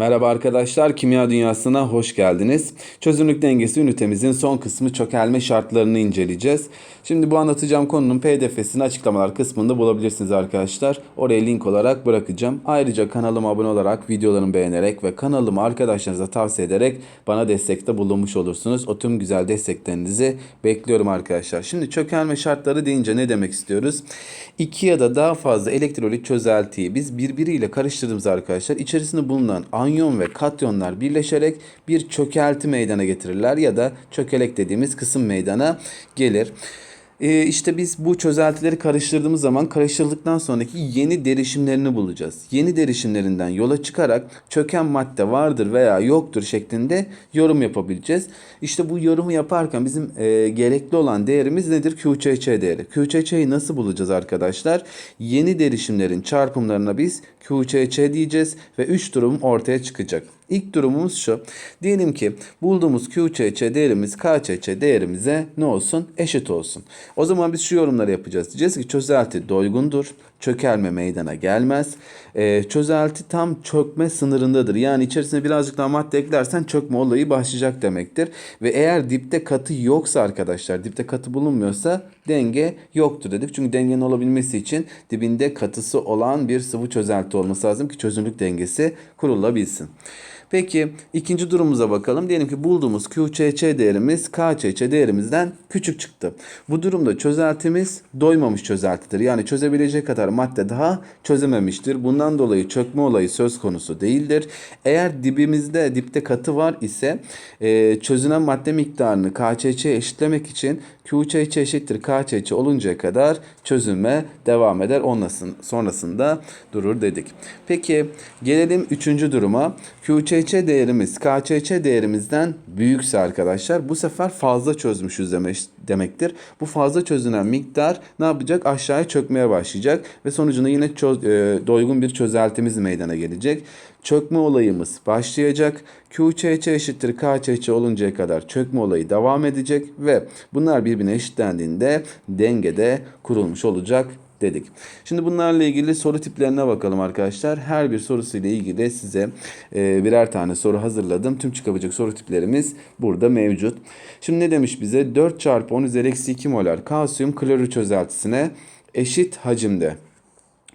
Merhaba arkadaşlar, Kimya Dünyası'na hoş geldiniz. Çözünürlük dengesi ünitemizin son kısmı çökelme şartlarını inceleyeceğiz. Şimdi bu anlatacağım konunun pdf'sini açıklamalar kısmında bulabilirsiniz arkadaşlar. Oraya link olarak bırakacağım. Ayrıca kanalıma abone olarak, videolarımı beğenerek ve kanalımı arkadaşlarınıza tavsiye ederek bana destekte bulunmuş olursunuz. O tüm güzel desteklerinizi bekliyorum arkadaşlar. Şimdi çökelme şartları deyince ne demek istiyoruz? İki ya da daha fazla elektrolit çözeltiyi biz birbiriyle karıştırdığımız arkadaşlar içerisinde bulunan anyon ve katyonlar birleşerek bir çökelti meydana getirirler ya da çökelek dediğimiz kısım meydana gelir. Ee, işte biz bu çözeltileri karıştırdığımız zaman karıştırdıktan sonraki yeni derişimlerini bulacağız. Yeni derişimlerinden yola çıkarak çöken madde vardır veya yoktur şeklinde yorum yapabileceğiz. İşte bu yorumu yaparken bizim e, gerekli olan değerimiz nedir? QÇÇ değeri. QÇÇ'yi nasıl bulacağız arkadaşlar? Yeni derişimlerin çarpımlarına biz QÇÇ diyeceğiz ve 3 durum ortaya çıkacak. İlk durumumuz şu. Diyelim ki bulduğumuz QÇÇ değerimiz KÇÇ değerimize ne olsun? Eşit olsun. O zaman biz şu yorumları yapacağız. Diyeceğiz ki çözelti doygundur. Çökelme meydana gelmez. Ee, çözelti tam çökme sınırındadır. Yani içerisine birazcık daha madde eklersen çökme olayı başlayacak demektir. Ve eğer dipte katı yoksa arkadaşlar, dipte katı bulunmuyorsa denge yoktur dedik. Çünkü dengenin olabilmesi için dibinde katısı olan bir sıvı çözelti olması lazım ki çözünürlük dengesi kurulabilsin. Peki ikinci durumumuza bakalım. Diyelim ki bulduğumuz QÇÇ değerimiz KÇÇ değerimizden küçük çıktı. Bu durumda çözeltimiz doymamış çözeltidir. Yani çözebilecek kadar madde daha çözememiştir. Bundan dolayı çökme olayı söz konusu değildir. Eğer dibimizde dipte katı var ise e, çözünen madde miktarını KÇÇ'ye eşitlemek için QÇÇ eşittir KÇÇ oluncaya kadar çözülme devam eder. Onlasın, sonrasında durur dedik. Peki gelelim üçüncü duruma. QÇÇ değerimiz KÇÇ değerimizden büyükse arkadaşlar bu sefer fazla çözmüşüz demek, demektir. Bu fazla çözünen miktar ne yapacak? Aşağıya çökmeye başlayacak ve sonucunda yine çöz, e, doygun bir çözeltimiz meydana gelecek. Çökme olayımız başlayacak. QÇÇ eşittir KÇÇ oluncaya kadar çökme olayı devam edecek ve bunlar birbirine eşitlendiğinde dengede kurulmuş olacak dedik. Şimdi bunlarla ilgili soru tiplerine bakalım arkadaşlar. Her bir sorusuyla ilgili size e, birer tane soru hazırladım. Tüm çıkabilecek soru tiplerimiz burada mevcut. Şimdi ne demiş bize? 4 çarpı 10 üzeri eksi 2 molar kalsiyum klorür çözeltisine eşit hacimde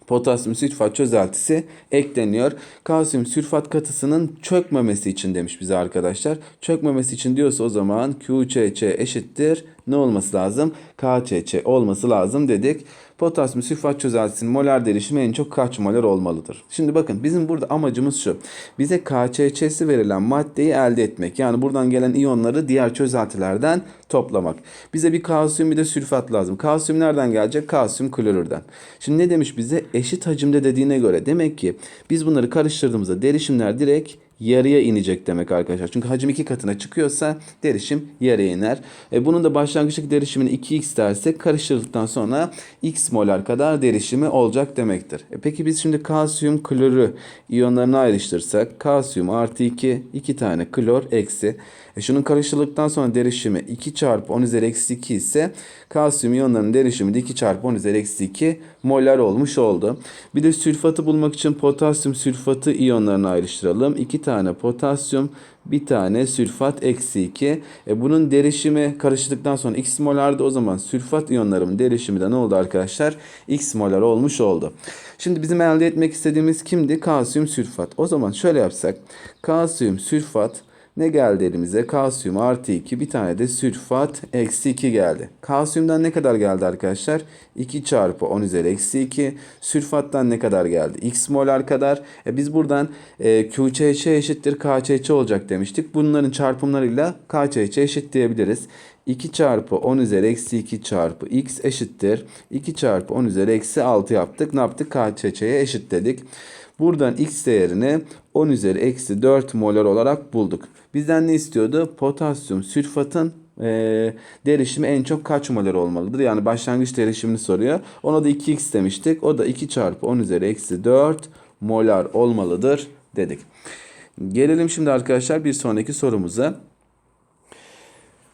potasyum sülfat çözeltisi ekleniyor. Kalsiyum sülfat katısının çökmemesi için demiş bize arkadaşlar. Çökmemesi için diyorsa o zaman QÇÇ eşittir. Ne olması lazım? KÇÇ olması lazım dedik. Potasyum sülfat çözeltisinin molar derişimi en çok kaç molar olmalıdır? Şimdi bakın bizim burada amacımız şu. Bize KÇÇ'si verilen maddeyi elde etmek. Yani buradan gelen iyonları diğer çözeltilerden toplamak. Bize bir kalsiyum bir de sülfat lazım. Kalsiyum nereden gelecek? Kalsiyum klorürden. Şimdi ne demiş bize? Eşit hacimde dediğine göre demek ki biz bunları karıştırdığımızda derişimler direkt yarıya inecek demek arkadaşlar. Çünkü hacim iki katına çıkıyorsa derişim yarıya iner. E, bunun da başlangıçtaki derişimini 2x dersek karıştırdıktan sonra x molar kadar derişimi olacak demektir. E, peki biz şimdi kalsiyum klorü iyonlarını ayrıştırsak kalsiyum artı 2 2 tane klor eksi. E, şunun karıştırdıktan sonra derişimi 2 çarpı 10 üzeri eksi 2 ise kalsiyum iyonlarının derişimi de 2 çarpı 10 üzeri eksi 2 molar olmuş oldu. Bir de sülfatı bulmak için potasyum sülfatı iyonlarını ayrıştıralım. 2 tane potasyum bir tane sülfat eksi 2. E bunun derişimi karıştıktan sonra x molardı. O zaman sülfat iyonlarımın derişimi de ne oldu arkadaşlar? x molar olmuş oldu. Şimdi bizim elde etmek istediğimiz kimdi? Kalsiyum sülfat. O zaman şöyle yapsak. Kalsiyum sülfat ne geldi elimize? Kalsiyum artı 2 bir tane de sülfat eksi 2 geldi. Kalsiyumdan ne kadar geldi arkadaşlar? 2 çarpı 10 üzeri eksi 2. Sülfattan ne kadar geldi? X molar kadar. E biz buradan e, QÇÇ eşittir KÇÇ olacak demiştik. Bunların çarpımlarıyla KÇÇ eşit diyebiliriz. 2 çarpı 10 üzeri eksi 2 çarpı x eşittir. 2 çarpı 10 üzeri eksi 6 yaptık. Ne yaptık? KÇÇ'ye eşitledik. Buradan x değerini 10 üzeri eksi 4 molar olarak bulduk. Bizden ne istiyordu? Potasyum sülfatın e, derişimi en çok kaç molar olmalıdır? Yani başlangıç derişimini soruyor. Ona da 2x demiştik. O da 2 çarpı 10 üzeri eksi 4 molar olmalıdır dedik. Gelelim şimdi arkadaşlar bir sonraki sorumuza.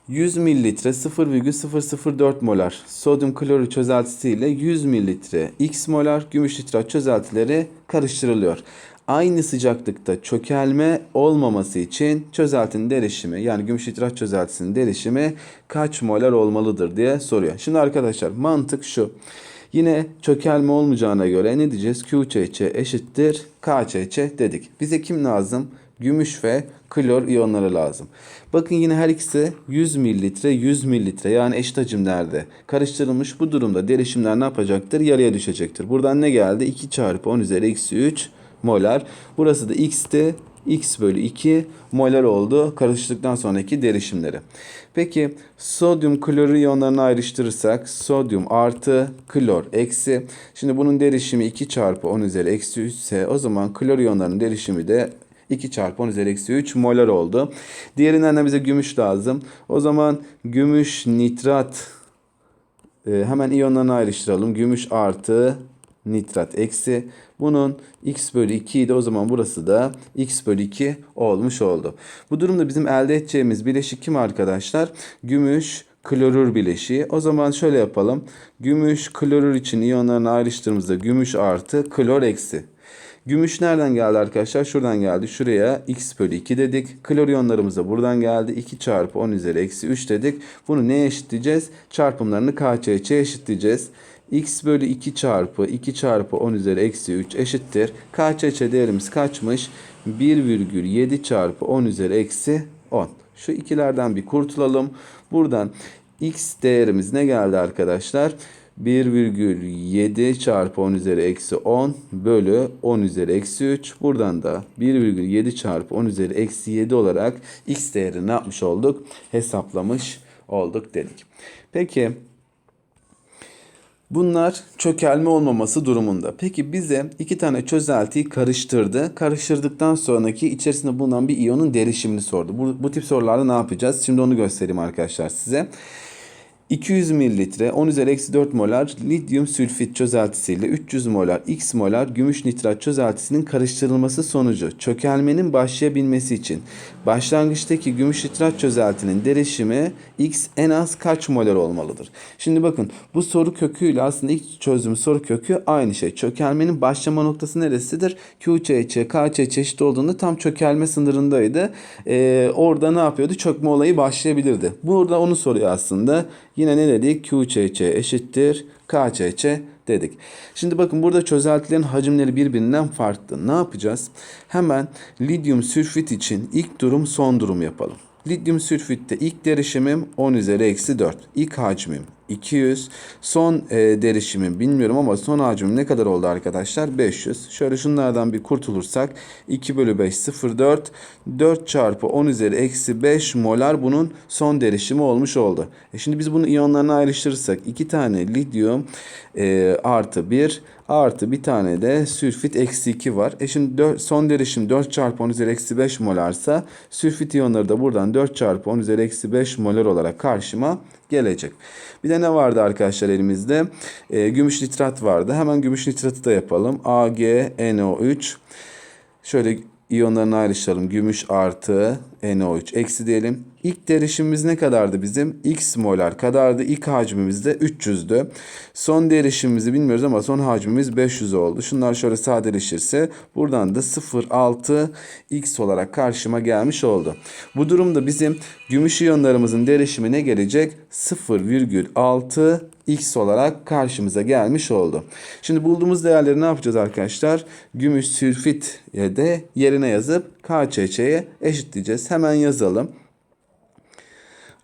100 mililitre 0,004 molar sodyum klorür çözeltisi ile 100 mililitre x molar gümüş nitrat çözeltileri karıştırılıyor. aynı sıcaklıkta çökelme olmaması için çözeltinin derişimi yani gümüş nitrat çözeltisinin derişimi kaç molar olmalıdır diye soruyor. Şimdi arkadaşlar mantık şu. Yine çökelme olmayacağına göre ne diyeceğiz? QÇÇ eşittir KÇÇ dedik. Bize kim lazım? Gümüş ve klor iyonları lazım. Bakın yine her ikisi 100 mililitre 100 mililitre yani eşit hacimlerde karıştırılmış. Bu durumda derişimler ne yapacaktır? Yarıya düşecektir. Buradan ne geldi? 2 çarpı 10 üzeri eksi 3 molar. Burası da x'ti. x bölü 2 molar oldu karıştıktan sonraki derişimleri. Peki sodyum klorür iyonlarını ayrıştırırsak sodyum artı klor eksi. Şimdi bunun derişimi 2 çarpı 10 üzeri eksi 3 ise o zaman klor iyonlarının derişimi de 2 çarpı 10 üzeri eksi 3 molar oldu. Diğerinden de bize gümüş lazım. O zaman gümüş nitrat e, hemen iyonlarını ayrıştıralım. Gümüş artı nitrat eksi. Bunun x bölü 2 idi. O zaman burası da x bölü 2 olmuş oldu. Bu durumda bizim elde edeceğimiz bileşik kim arkadaşlar? Gümüş klorür bileşiği. O zaman şöyle yapalım. Gümüş klorür için iyonlarını ayrıştırdığımızda gümüş artı klor eksi. Gümüş nereden geldi arkadaşlar? Şuradan geldi. Şuraya x bölü 2 dedik. Klor iyonlarımız da buradan geldi. 2 çarpı 10 üzeri eksi 3 dedik. Bunu neye eşitleyeceğiz? Çarpımlarını KÇÇ'ye eşitleyeceğiz x bölü 2 çarpı 2 çarpı 10 üzeri eksi 3 eşittir. KÇÇ değerimiz kaçmış? 1,7 çarpı 10 üzeri eksi 10. Şu ikilerden bir kurtulalım. Buradan x değerimiz ne geldi arkadaşlar? 1,7 çarpı 10 üzeri eksi 10 bölü 10 üzeri eksi 3. Buradan da 1,7 çarpı 10 üzeri eksi 7 olarak x değerini ne yapmış olduk? Hesaplamış olduk dedik. Peki Bunlar çökelme olmaması durumunda. Peki bize iki tane çözeltiyi karıştırdı. Karıştırdıktan sonraki içerisinde bulunan bir iyonun derişimini sordu. Bu, bu tip sorularda ne yapacağız? Şimdi onu göstereyim arkadaşlar size. 200 mililitre 10 üzeri eksi 4 molar lityum sülfit çözeltisiyle 300 molar x molar gümüş nitrat çözeltisinin karıştırılması sonucu çökelmenin başlayabilmesi için başlangıçtaki gümüş nitrat çözeltinin derişimi x en az kaç molar olmalıdır? Şimdi bakın bu soru köküyle aslında ilk çözdüğümüz soru kökü aynı şey. Çökelmenin başlama noktası neresidir? QÇÇ, KÇÇ eşit olduğunda tam çökelme sınırındaydı. Ee, orada ne yapıyordu? Çökme olayı başlayabilirdi. Burada onu soruyor aslında. Yine ne dedik? QÇÇ eşittir KÇÇ dedik. Şimdi bakın burada çözeltilerin hacimleri birbirinden farklı. Ne yapacağız? Hemen lityum sülfit için ilk durum son durum yapalım. Lityum sülfitte ilk derişimim 10 üzeri eksi 4. İlk hacmim 200. Son e, derişimim bilmiyorum ama son hacmim ne kadar oldu arkadaşlar? 500. Şöyle şunlardan bir kurtulursak 2 bölü 5 0,4. 4 çarpı 10 üzeri eksi 5 molar bunun son derişimi olmuş oldu. E şimdi biz bunu iyonlarına ayrıştırırsak 2 tane lityum e, artı 1 artı bir tane de sülfit eksi 2 var. E şimdi 4, son derişim 4 çarpı 10 üzeri eksi 5 molarsa sülfit iyonları da buradan 4 çarpı 10 üzeri eksi 5 molar olarak karşıma gelecek. Bir de ne vardı arkadaşlar elimizde? E, gümüş nitrat vardı. Hemen gümüş nitratı da yapalım. AgNO3 Şöyle iyonlarını ayrıştıralım. Gümüş artı NO3 eksi diyelim. İlk derişimimiz ne kadardı bizim? X molar kadardı. İlk hacmimiz de 300'dü. Son derişimimizi bilmiyoruz ama son hacmimiz 500 oldu. Şunlar şöyle sadeleşirse buradan da 0,6 X olarak karşıma gelmiş oldu. Bu durumda bizim gümüş iyonlarımızın derişimi ne gelecek? 0,6 X olarak karşımıza gelmiş oldu. Şimdi bulduğumuz değerleri ne yapacağız arkadaşlar? Gümüş sülfit de yerine yazıp KÇÇ'ye eşitleyeceğiz. Hemen yazalım.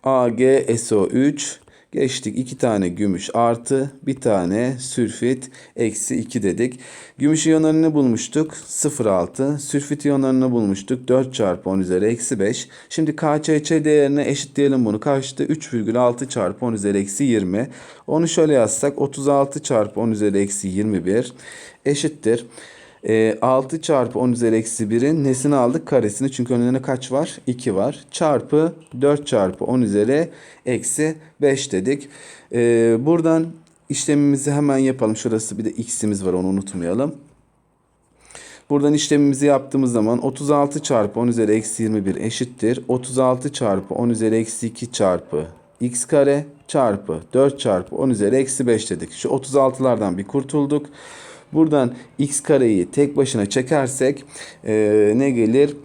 AgSO3 geçtik. 2 tane gümüş artı bir tane sülfit eksi 2 dedik. Gümüş iyonlarını bulmuştuk? 0,6. Sülfit iyonlarını bulmuştuk? 4 çarpı 10 üzeri eksi 5. Şimdi KÇÇ değerine eşitleyelim bunu. Kaçtı? 3,6 çarpı 10 üzeri eksi 20. Onu şöyle yazsak 36 çarpı 10 üzeri eksi 21 eşittir. E, 6 çarpı 10 üzeri eksi 1'in nesini aldık? Karesini. Çünkü önüne kaç var? 2 var. Çarpı 4 çarpı 10 üzeri eksi 5 dedik. E, buradan işlemimizi hemen yapalım. Şurası bir de x'imiz var onu unutmayalım. Buradan işlemimizi yaptığımız zaman 36 çarpı 10 üzeri eksi 21 eşittir. 36 çarpı 10 üzeri eksi 2 çarpı x kare çarpı 4 çarpı 10 üzeri eksi 5 dedik. Şu 36'lardan bir kurtulduk. Buradan x kareyi tek başına çekersek e, ne gelir?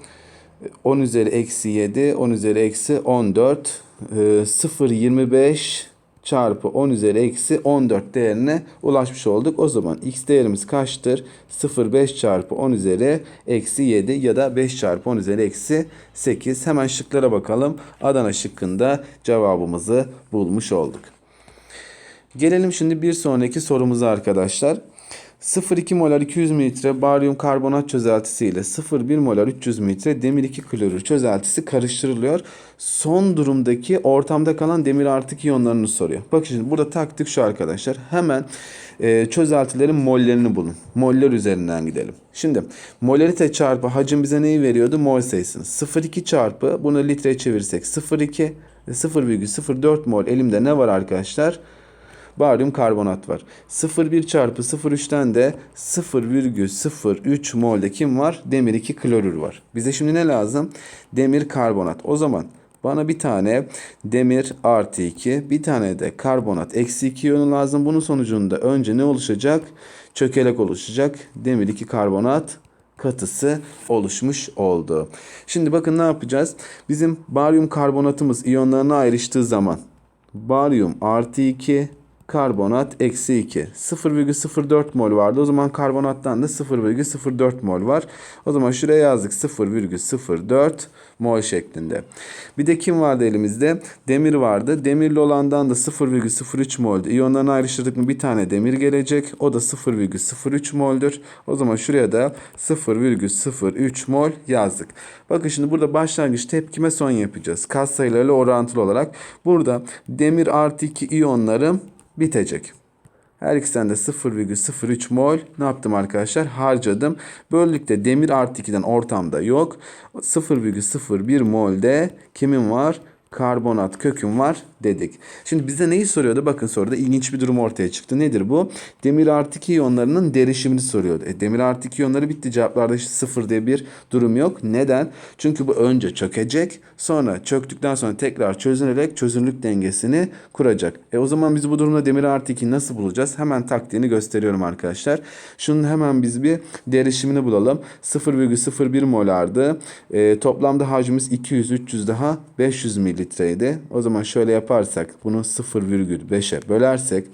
10 üzeri eksi 7, 10 üzeri eksi 14, e, 0,25 çarpı 10 üzeri eksi 14 değerine ulaşmış olduk. O zaman x değerimiz kaçtır? 0,5 çarpı 10 üzeri eksi 7 ya da 5 çarpı 10 üzeri eksi 8. Hemen şıklara bakalım. Adana şıkkında cevabımızı bulmuş olduk. Gelelim şimdi bir sonraki sorumuza arkadaşlar. 0,2 molar 200 mililitre baryum karbonat çözeltisi ile 0,1 molar 300 mililitre demir 2 klorür çözeltisi karıştırılıyor. Son durumdaki ortamda kalan demir artık iyonlarını soruyor. Bakın şimdi burada taktik şu arkadaşlar. Hemen e, çözeltilerin mollerini bulun. Moller üzerinden gidelim. Şimdi molarite çarpı hacim bize neyi veriyordu? Mol sayısını. 0,2 çarpı bunu litreye çevirirsek 0,2 0,04 mol elimde ne var arkadaşlar? Baryum karbonat var. 0,1 çarpı 0,3'ten de 0,03 molde kim var? Demir 2 klorür var. Bize şimdi ne lazım? Demir karbonat. O zaman bana bir tane demir artı 2, bir tane de karbonat eksi 2 iyonu lazım. Bunun sonucunda önce ne oluşacak? Çökelek oluşacak. Demir 2 karbonat katısı oluşmuş oldu. Şimdi bakın ne yapacağız? Bizim baryum karbonatımız iyonlarına ayrıştığı zaman baryum artı 2 karbonat eksi 2. 0,04 mol vardı. O zaman karbonattan da 0,04 mol var. O zaman şuraya yazdık 0,04 mol şeklinde. Bir de kim vardı elimizde? Demir vardı. Demirli olandan da 0,03 moldu. İyonlarını ayrıştırdık mı bir tane demir gelecek. O da 0,03 moldür. O zaman şuraya da 0,03 mol yazdık. Bakın şimdi burada başlangıç tepkime son yapacağız. Kat sayılarıyla orantılı olarak. Burada demir artı 2 iyonlarım bitecek. Her ikisinden de 0,03 mol ne yaptım arkadaşlar? Harcadım. Böylelikle demir artı 2'den ortamda yok. 0,01 mol de kimin var? Karbonat köküm var dedik. Şimdi bize neyi soruyordu? Bakın soruda ilginç bir durum ortaya çıktı. Nedir bu? Demir artı 2 iyonlarının derişimini soruyordu. E, demir artı 2 iyonları bitti. Cevaplarda işte 0 diye bir durum yok. Neden? Çünkü bu önce çökecek. Sonra çöktükten sonra tekrar çözünerek çözünürlük dengesini kuracak. E o zaman biz bu durumda demir artı 2'yi nasıl bulacağız? Hemen taktiğini gösteriyorum arkadaşlar. Şunun hemen biz bir derişimini bulalım. 0,01 molardı. E, toplamda hacmimiz 200, 300 daha 500 mililitreydi. O zaman şöyle yaparsak bunu 0,5'e bölersek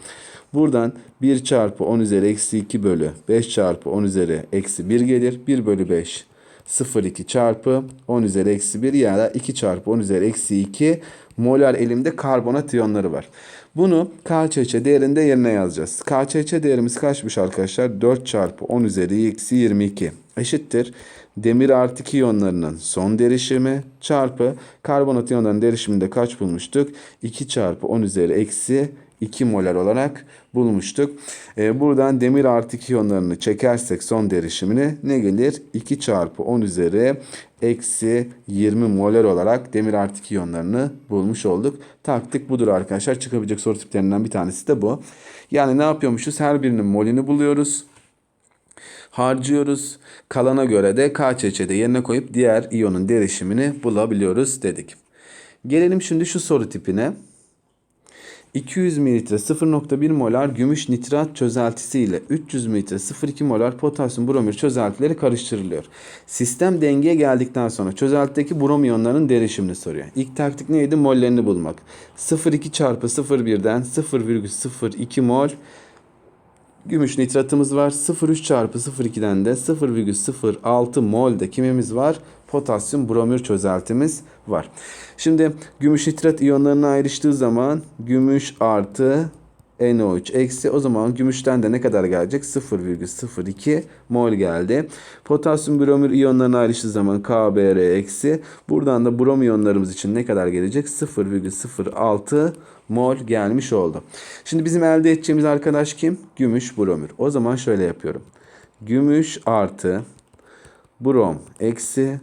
buradan 1 çarpı 10 üzeri eksi 2 bölü 5 çarpı 10 üzeri eksi 1 gelir. 1 bölü 5 0,2 çarpı 10 üzeri eksi 1 ya da 2 çarpı 10 üzeri eksi 2 molar elimde karbonat iyonları var. Bunu KÇÇ değerinde yerine yazacağız. KÇÇ değerimiz kaçmış arkadaşlar? 4 çarpı 10 üzeri eksi 22 eşittir. Demir artı 2 iyonlarının son derişimi çarpı karbonat iyonlarının derişiminde kaç bulmuştuk? 2 çarpı 10 üzeri eksi 2 molar olarak bulmuştuk. Ee, buradan demir artı 2 iyonlarını çekersek son derişimini ne gelir? 2 çarpı 10 üzeri eksi 20 molar olarak demir artı 2 iyonlarını bulmuş olduk. Taktik budur arkadaşlar. Çıkabilecek soru tiplerinden bir tanesi de bu. Yani ne yapıyormuşuz? Her birinin molini buluyoruz harcıyoruz. Kalana göre de KÇÇ'de yerine koyup diğer iyonun derişimini bulabiliyoruz dedik. Gelelim şimdi şu soru tipine. 200 mililitre 0.1 molar gümüş nitrat çözeltisi ile 300 mililitre 0.2 molar potasyum bromür çözeltileri karıştırılıyor. Sistem dengeye geldikten sonra çözeltideki brom iyonlarının derişimini soruyor. İlk taktik neydi? Mollerini bulmak. 0.2 çarpı 0.1'den 0,02 mol gümüş nitratımız var. 0,3 çarpı 0,2'den de 0,06 mol de kimimiz var? Potasyum bromür çözeltimiz var. Şimdi gümüş nitrat iyonlarına ayrıştığı zaman gümüş artı NO3 eksi o zaman gümüşten de ne kadar gelecek? 0,02 mol geldi. Potasyum bromür iyonlarına ayrıştığı zaman KBr eksi. Buradan da brom iyonlarımız için ne kadar gelecek? 0,06 mol gelmiş oldu. Şimdi bizim elde edeceğimiz arkadaş kim? Gümüş bromür. O zaman şöyle yapıyorum. Gümüş artı brom eksi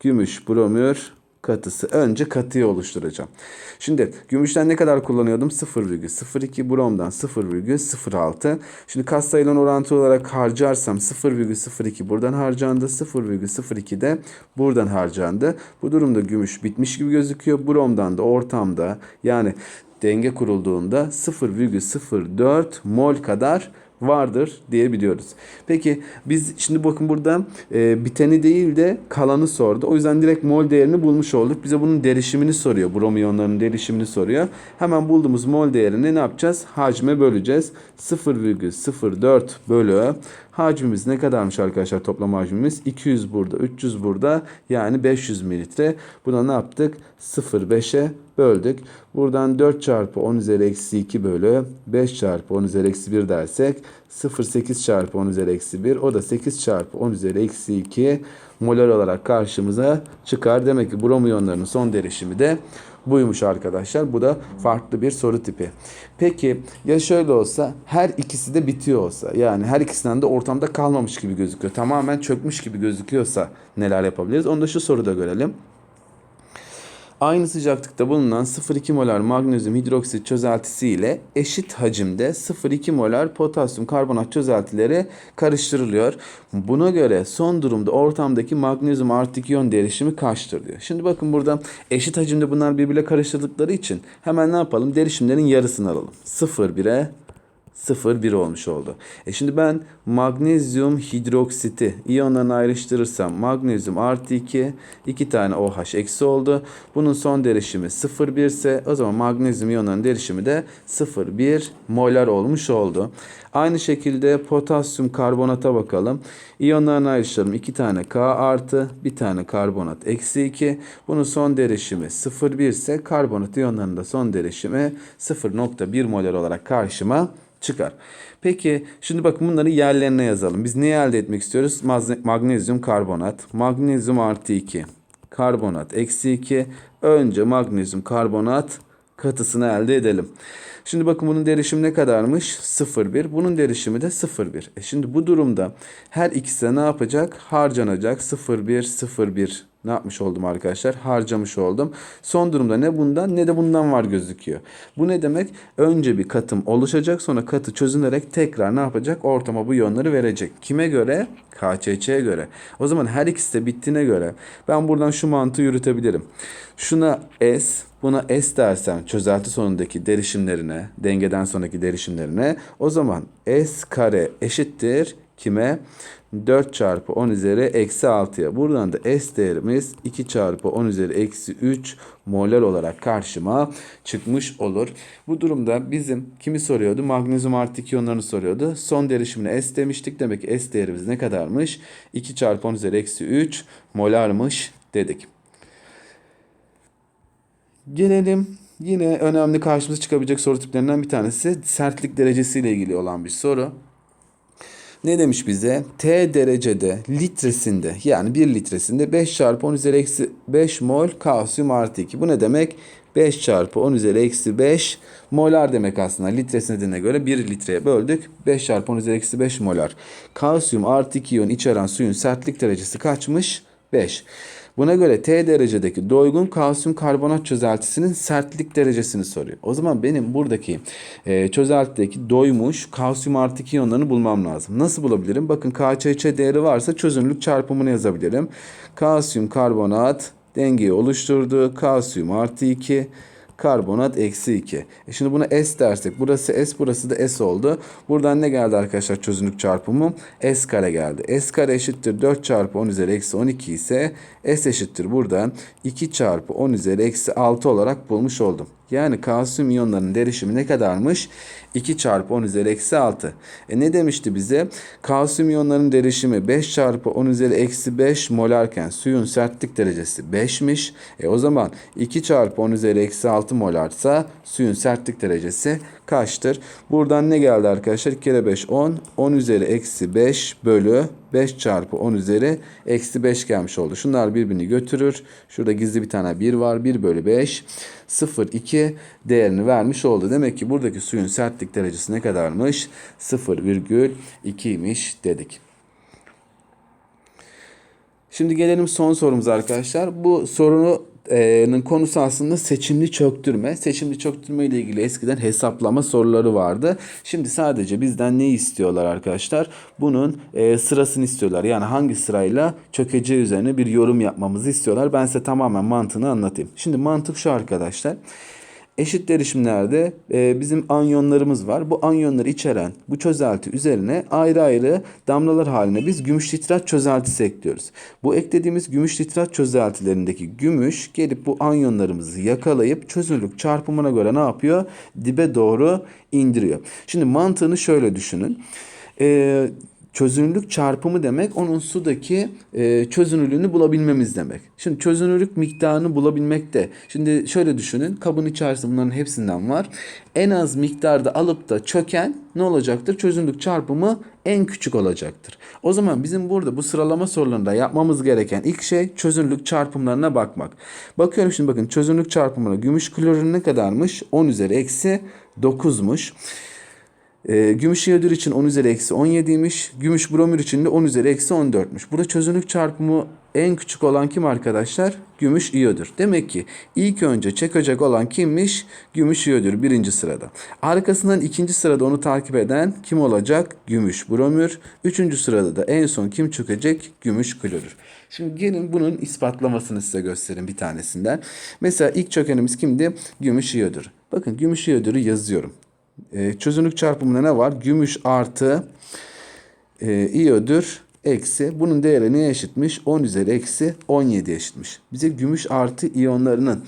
gümüş bromür katısı. Önce katıyı oluşturacağım. Şimdi gümüşten ne kadar kullanıyordum? 0,02 bromdan 0,06. Şimdi kat sayılan orantı olarak harcarsam 0,02 buradan harcandı. 0,02 de buradan harcandı. Bu durumda gümüş bitmiş gibi gözüküyor. Bromdan da ortamda yani denge kurulduğunda 0,04 mol kadar vardır diyebiliyoruz. Peki biz şimdi bakın burada e, biteni değil de kalanı sordu. O yüzden direkt mol değerini bulmuş olduk. Bize bunun derişimini soruyor. Brom iyonlarının derişimini soruyor. Hemen bulduğumuz mol değerini ne yapacağız? Hacme böleceğiz. 0,04 bölü hacmimiz ne kadarmış arkadaşlar toplam hacmimiz? 200 burada, 300 burada yani 500 mililitre. Buna ne yaptık? 0,5'e böldük. Buradan 4 çarpı 10 üzeri eksi 2 bölü 5 çarpı 10 üzeri eksi 1 dersek 0,8 çarpı 10 üzeri eksi 1 o da 8 çarpı 10 üzeri eksi 2 molar olarak karşımıza çıkar. Demek ki brom iyonlarının son derişimi de buymuş arkadaşlar. Bu da farklı bir soru tipi. Peki ya şöyle olsa her ikisi de bitiyor olsa yani her ikisinden de ortamda kalmamış gibi gözüküyor. Tamamen çökmüş gibi gözüküyorsa neler yapabiliriz? Onu da şu soruda görelim. Aynı sıcaklıkta bulunan 0,2 molar magnezyum hidroksit çözeltisi ile eşit hacimde 0,2 molar potasyum karbonat çözeltileri karıştırılıyor. Buna göre son durumda ortamdaki magnezyum artı iyon derişimi kaçtır diyor. Şimdi bakın burada eşit hacimde bunlar birbirle karıştırdıkları için hemen ne yapalım? Derişimlerin yarısını alalım. 0,1'e 0,1 olmuş oldu. E şimdi ben magnezyum hidroksiti iyonlarını ayrıştırırsam magnezyum artı 2, 2 tane OH eksi oldu. Bunun son derişimi 0,1 ise o zaman magnezyum iyonlarının derişimi de 0,1 molar olmuş oldu. Aynı şekilde potasyum karbonata bakalım. İyonlarını ayrıştıralım. 2 tane K artı, bir tane karbonat eksi 2. Bunun son derişimi 0,1 ise karbonat iyonlarının da son derişimi 0,1 molar olarak karşıma çıkar. Peki şimdi bakın bunları yerlerine yazalım. Biz neyi elde etmek istiyoruz? Magnezyum karbonat. Magnezyum artı 2. Karbonat eksi 2. Önce magnezyum karbonat katısını elde edelim. Şimdi bakın bunun derişimi ne kadarmış? 0,1. Bunun derişimi de 0,1. E şimdi bu durumda her ikisi de ne yapacak? Harcanacak. 0,1, 0,1 ne yapmış oldum arkadaşlar? Harcamış oldum. Son durumda ne bundan ne de bundan var gözüküyor. Bu ne demek? Önce bir katım oluşacak sonra katı çözünerek tekrar ne yapacak? Ortama bu iyonları verecek. Kime göre? KÇÇ'ye göre. O zaman her ikisi de bittiğine göre ben buradan şu mantığı yürütebilirim. Şuna S, buna S dersem çözelti sonundaki derişimlerine, dengeden sonraki derişimlerine o zaman S kare eşittir kime? 4 çarpı 10 üzeri eksi 6'ya. Buradan da S değerimiz 2 çarpı 10 üzeri eksi 3 molar olarak karşıma çıkmış olur. Bu durumda bizim kimi soruyordu? Magnezyum artı iyonlarını soruyordu. Son derişimine S demiştik. Demek ki S değerimiz ne kadarmış? 2 çarpı 10 üzeri eksi 3 molarmış dedik. Gelelim yine önemli karşımıza çıkabilecek soru tiplerinden bir tanesi sertlik derecesiyle ilgili olan bir soru. Ne demiş bize? T derecede litresinde yani 1 litresinde 5 çarpı 10 üzeri eksi 5 mol kalsiyum artı 2. Bu ne demek? 5 çarpı 10 üzeri eksi 5 molar demek aslında. Litresine dediğine göre 1 litreye böldük. 5 çarpı 10 üzeri eksi 5 molar. Kalsiyum artı 2 iyon içeren suyun sertlik derecesi kaçmış? 5. Buna göre T derecedeki doygun kalsiyum karbonat çözeltisinin sertlik derecesini soruyor. O zaman benim buradaki e, çözeltideki doymuş kalsiyum artı 2 iyonlarını bulmam lazım. Nasıl bulabilirim? Bakın KÇÇ değeri varsa çözünürlük çarpımını yazabilirim. Kalsiyum karbonat dengeyi oluşturdu. Kalsiyum artı 2 karbonat eksi 2. E şimdi buna S dersek burası S burası da S oldu. Buradan ne geldi arkadaşlar çözünürlük çarpımı? S kare geldi. S kare eşittir 4 çarpı 10 üzeri eksi 12 ise S eşittir buradan 2 çarpı 10 üzeri eksi 6 olarak bulmuş oldum. Yani kalsiyum iyonlarının derişimi ne kadarmış? 2 çarpı 10 üzeri eksi 6. E ne demişti bize? Kalsiyum iyonlarının derişimi 5 çarpı 10 üzeri eksi 5 molarken suyun sertlik derecesi 5'miş. E o zaman 2 çarpı 10 üzeri eksi 6 molarsa suyun sertlik derecesi kaçtır? Buradan ne geldi arkadaşlar? 2 kere 5 10. 10 üzeri eksi 5 bölü 5 çarpı 10 üzeri eksi 5 gelmiş oldu. Şunlar birbirini götürür. Şurada gizli bir tane 1 var. 1 bölü 5 0 2 değerini vermiş oldu. Demek ki buradaki suyun sertlik derecesi ne kadarmış? 0,2'ymiş dedik. Şimdi gelelim son sorumuza arkadaşlar. Bu sorunun konusu aslında seçimli çöktürme. Seçimli çöktürme ile ilgili eskiden hesaplama soruları vardı. Şimdi sadece bizden ne istiyorlar arkadaşlar? Bunun e, sırasını istiyorlar. Yani hangi sırayla çökeceği üzerine bir yorum yapmamızı istiyorlar. Ben size tamamen mantığını anlatayım. Şimdi mantık şu arkadaşlar. Eşit derişimlerde e, bizim anyonlarımız var. Bu anyonları içeren bu çözelti üzerine ayrı ayrı damlalar haline biz gümüş nitrat çözeltisi ekliyoruz. Bu eklediğimiz gümüş nitrat çözeltilerindeki gümüş gelip bu anyonlarımızı yakalayıp çözünürlük çarpımına göre ne yapıyor? Dibe doğru indiriyor. Şimdi mantığını şöyle düşünün. Eee çözünürlük çarpımı demek onun sudaki e, çözünürlüğünü bulabilmemiz demek. Şimdi çözünürlük miktarını bulabilmek de şimdi şöyle düşünün kabın içerisinde bunların hepsinden var. En az miktarda alıp da çöken ne olacaktır? Çözünürlük çarpımı en küçük olacaktır. O zaman bizim burada bu sıralama sorularında yapmamız gereken ilk şey çözünürlük çarpımlarına bakmak. Bakıyorum şimdi bakın çözünürlük çarpımına gümüş klorür ne kadarmış? 10 üzeri eksi 9'muş. E, gümüş iyodür için 10 üzeri eksi 17'ymiş. Gümüş bromür için de 10 üzeri eksi 14'müş. Burada çözünürlük çarpımı en küçük olan kim arkadaşlar? Gümüş iyodür. Demek ki ilk önce çekecek olan kimmiş? Gümüş iyodür birinci sırada. Arkasından ikinci sırada onu takip eden kim olacak? Gümüş bromür. Üçüncü sırada da en son kim çökecek? Gümüş klorür. Şimdi gelin bunun ispatlamasını size göstereyim bir tanesinden. Mesela ilk çökenimiz kimdi? Gümüş iyodür. Bakın gümüş iyodürü yazıyorum. E, çözünürlük çarpımında ne var? Gümüş artı e, iyodür eksi. Bunun değeri neye eşitmiş? 10 üzeri eksi 17 eşitmiş. Bize gümüş artı iyonlarının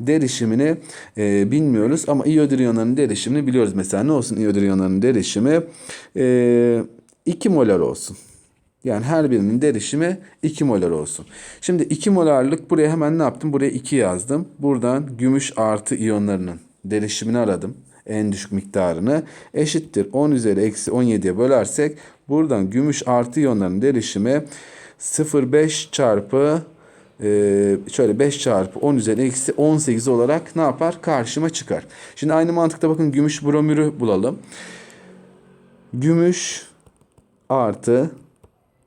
derişimini e, bilmiyoruz ama iyodür iyonlarının derişimini biliyoruz. Mesela ne olsun iyodür iyonlarının derişimi? E, 2 molar olsun. Yani her birinin derişimi 2 molar olsun. Şimdi 2 molarlık buraya hemen ne yaptım? Buraya 2 yazdım. Buradan gümüş artı iyonlarının derişimini aradım en düşük miktarını eşittir 10 üzeri eksi 17'ye bölersek buradan gümüş artı iyonların derişimi 0,5 çarpı e, şöyle 5 çarpı 10 üzeri eksi 18 olarak ne yapar? Karşıma çıkar. Şimdi aynı mantıkta bakın gümüş bromürü bulalım. Gümüş artı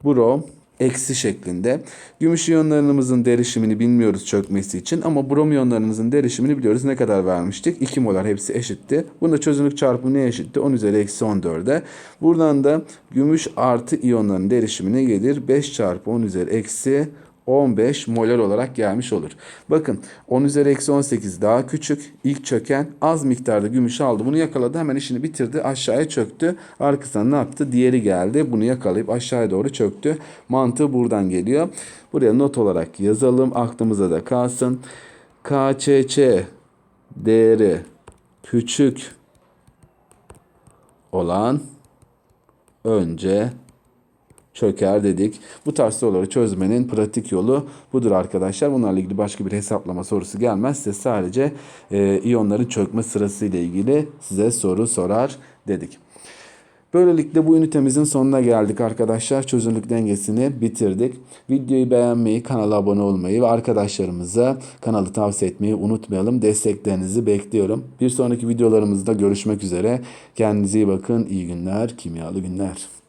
brom eksi şeklinde. Gümüş iyonlarımızın derişimini bilmiyoruz çökmesi için ama brom iyonlarımızın derişimini biliyoruz. Ne kadar vermiştik? 2 molar hepsi eşitti. Bunda çözünürlük çarpımı ne eşitti? 10 üzeri eksi 14'e. Buradan da gümüş artı iyonların derişimi ne gelir? 5 çarpı 10 üzeri eksi 15 molar olarak gelmiş olur. Bakın 10 üzeri eksi 18 daha küçük. İlk çöken az miktarda gümüş aldı. Bunu yakaladı. Hemen işini bitirdi. Aşağıya çöktü. Arkasından ne yaptı? Diğeri geldi. Bunu yakalayıp aşağıya doğru çöktü. Mantığı buradan geliyor. Buraya not olarak yazalım. Aklımıza da kalsın. KÇÇ değeri küçük olan önce çöker dedik. Bu tarz soruları çözmenin pratik yolu budur arkadaşlar. Bunlarla ilgili başka bir hesaplama sorusu gelmezse sadece e, iyonların çökme sırası ile ilgili size soru sorar dedik. Böylelikle bu ünitemizin sonuna geldik arkadaşlar. Çözünürlük dengesini bitirdik. Videoyu beğenmeyi, kanala abone olmayı ve arkadaşlarımıza kanalı tavsiye etmeyi unutmayalım. Desteklerinizi bekliyorum. Bir sonraki videolarımızda görüşmek üzere. Kendinize iyi bakın. İyi günler, kimyalı günler.